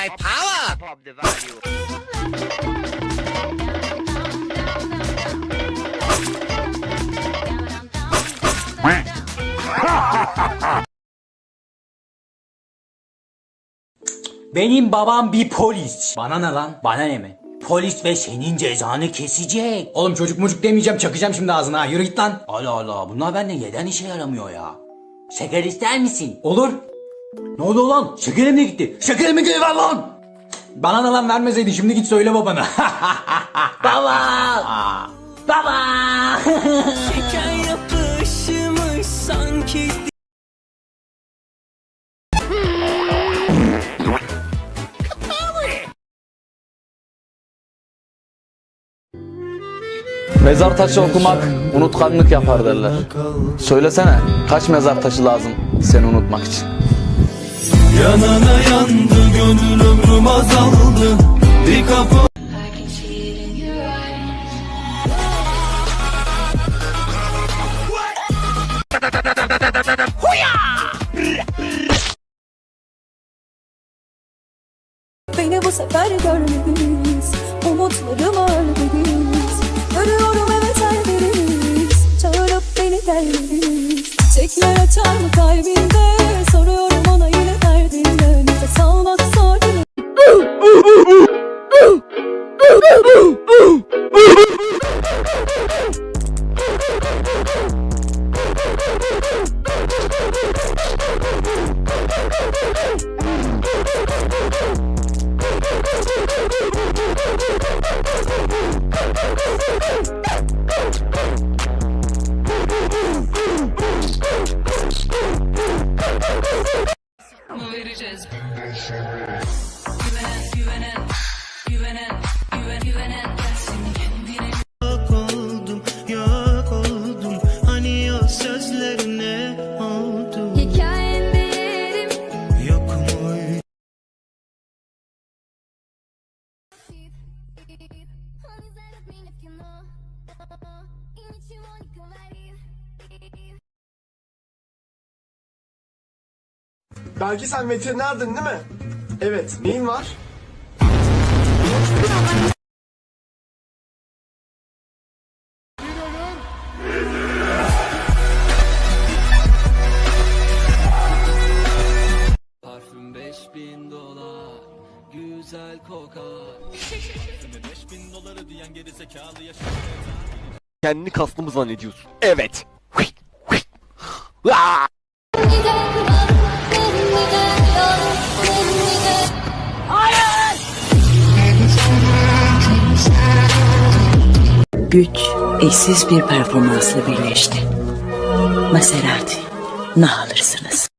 My power! Benim babam bir polis. Bana ne lan? Bana ne mi? Polis ve senin cezanı kesecek. Oğlum çocuk mucuk demeyeceğim çakacağım şimdi ağzına. Yürü git lan. Allah Allah bunlar bende neden işe yaramıyor ya? Şeker ister misin? Olur. Ne oldu lan? Şekerim de gitti. Şekerimi geri ver lan. Bana ne lan vermeseydin şimdi git söyle babana. Baba. Baba. Şeker yapışmış sanki Mezar taşı okumak unutkanlık yapar derler. Söylesene kaç mezar taşı lazım seni unutmak için? Yanana yandı gönül ömrüm azaldı. Bir kapı. Beni bu sefer görmediniz. Umutlarımı ölmediniz Görüyorum evet her biriniz Çağırıp beni gelmediniz Çiçekler açar mı kalbinde ooh, ooh, Belki sen veterinerdin değil mi? Evet. Neyin var? Parfüm 5000 dolar Güzel kokar Parfüme 5000 doları diyen geri zekalı yaşar Kendini kaslı mı zannediyorsun? Evet. Güç eşsiz bir performansla birleşti. Maserati, ne alırsınız?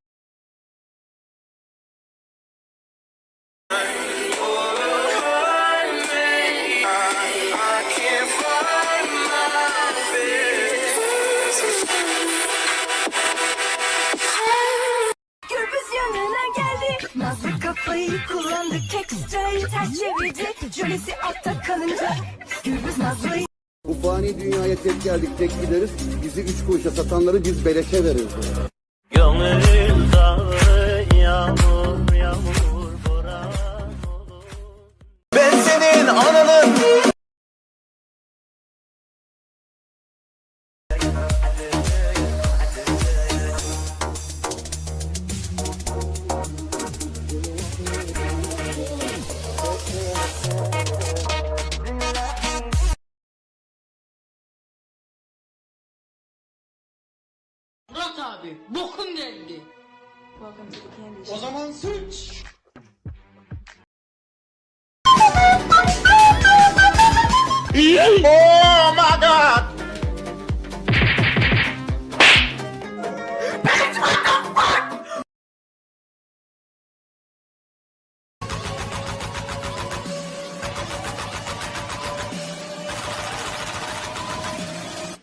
Kullandı Texture'ı ters çevirdi Jölesi altta kalınca Gürbüz Nazlı'yı Fani dünyaya tek geldik tek gideriz. Bizi üç kuruşa satanları biz beleşe veririz. Gönül dağı yağmur yağmur boran Ben senin ananın abi. Bokum geldi. Welcome to the candy shop. O zaman suç. Oh my god.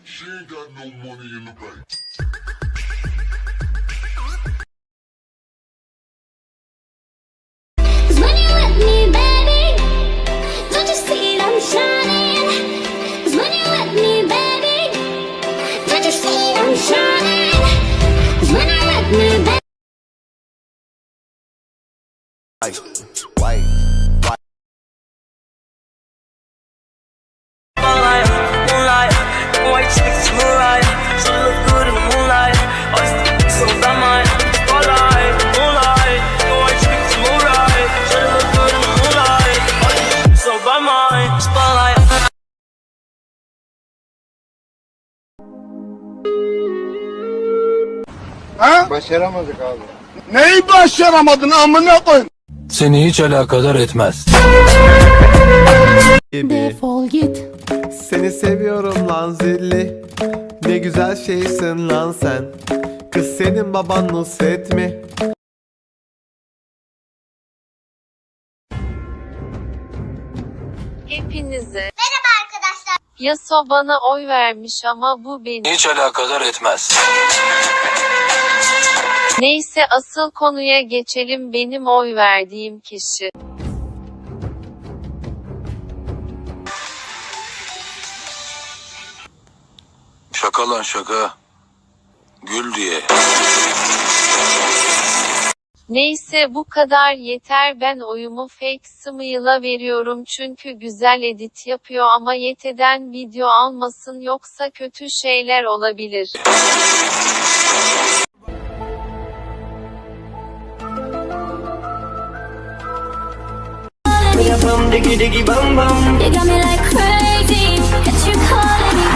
She ain't got no money in the bank. Moonlight, white chicks, moonlight. She look good in the moonlight. Oh, it's so dynamite. Spotlight, moonlight, white chicks, moonlight. She look good in the moonlight. Oh, it's so dynamite. Spotlight. Neyi başaramadın amına koyayım? Seni hiç alakadar etmez. Defol git Seni seviyorum lan zilli. Ne güzel şeysin lan sen. Kız senin baban Nusret mi? Hepinize Merhaba arkadaşlar Yaso bana oy vermiş ama bu benim Hiç alakadar etmez. Neyse asıl konuya geçelim benim oy verdiğim kişi Şaka lan şaka. Gül diye. Neyse bu kadar yeter ben oyumu fake Smile'a veriyorum çünkü güzel edit yapıyor ama yeteden video almasın yoksa kötü şeyler olabilir. You got me like crazy, that you calling me.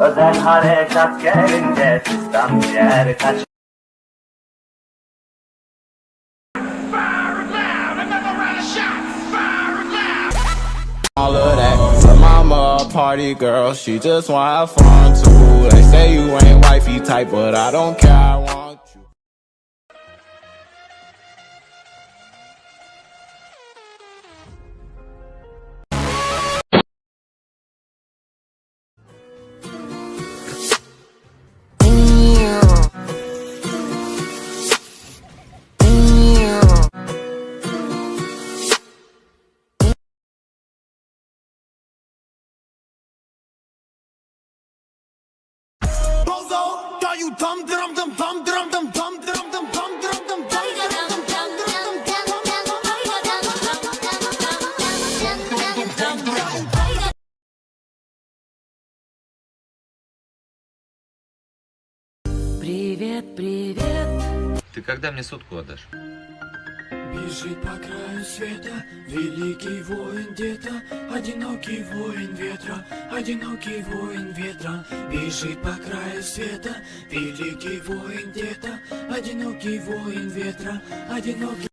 Özel harekat gelince sistem yer kaç. All of that. Mama a party girl, she just want to have fun too. They say you ain't wifey type, but I don't care. I bozo. Got you dumb, dum, dum, dum, dum, dum, dum, dum, dum, dum, dum. Привет, привет. Ты когда мне сотку отдашь? Бежит по краю света. Великий воин где-то Одинокий воин ветра Одинокий воин ветра. Бежит по краю света. Великий воин где-то Одинокий воин ветра Одинокий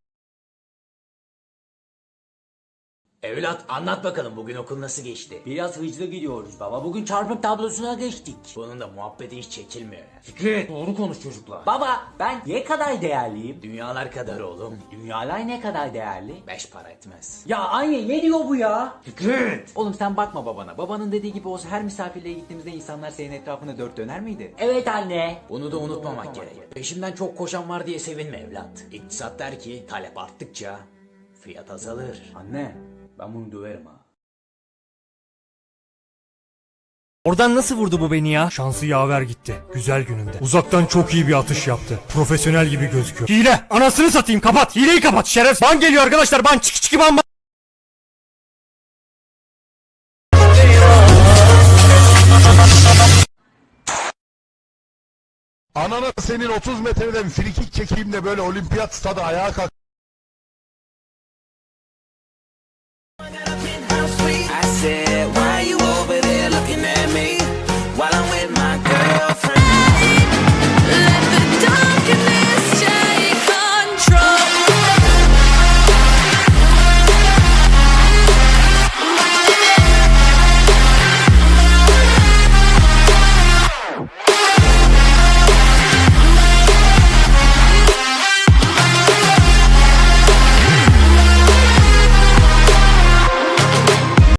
Evlat anlat bakalım bugün okul nasıl geçti? Biraz hızlı gidiyoruz baba. Bugün çarpım tablosuna geçtik. Bunun da muhabbeti hiç çekilmiyor. Fikret doğru konuş çocuklar. Baba ben ne kadar değerliyim? Dünyalar kadar oğlum. Dünyalar ne kadar değerli? Beş para etmez. Ya anne ne diyor bu ya? Fikret. Oğlum sen bakma babana. Babanın dediği gibi olsa her misafirliğe gittiğimizde insanlar senin etrafında dört döner miydi? Evet anne. Bunu da unutmamak gerek. Peşimden çok koşan var diye sevinme evlat. İktisat der ki talep arttıkça fiyat azalır. Anne ben bunu döverim ha. Oradan nasıl vurdu bu beni ya? Şansı yaver gitti. Güzel gününde. Uzaktan çok iyi bir atış yaptı. Profesyonel gibi gözüküyor. Hile! Anasını satayım kapat! Hileyi kapat şeref! Ban geliyor arkadaşlar ban çık çık ban ban! Anana senin 30 metreden frikik çekeyim de böyle olimpiyat stadı ayağa kalk.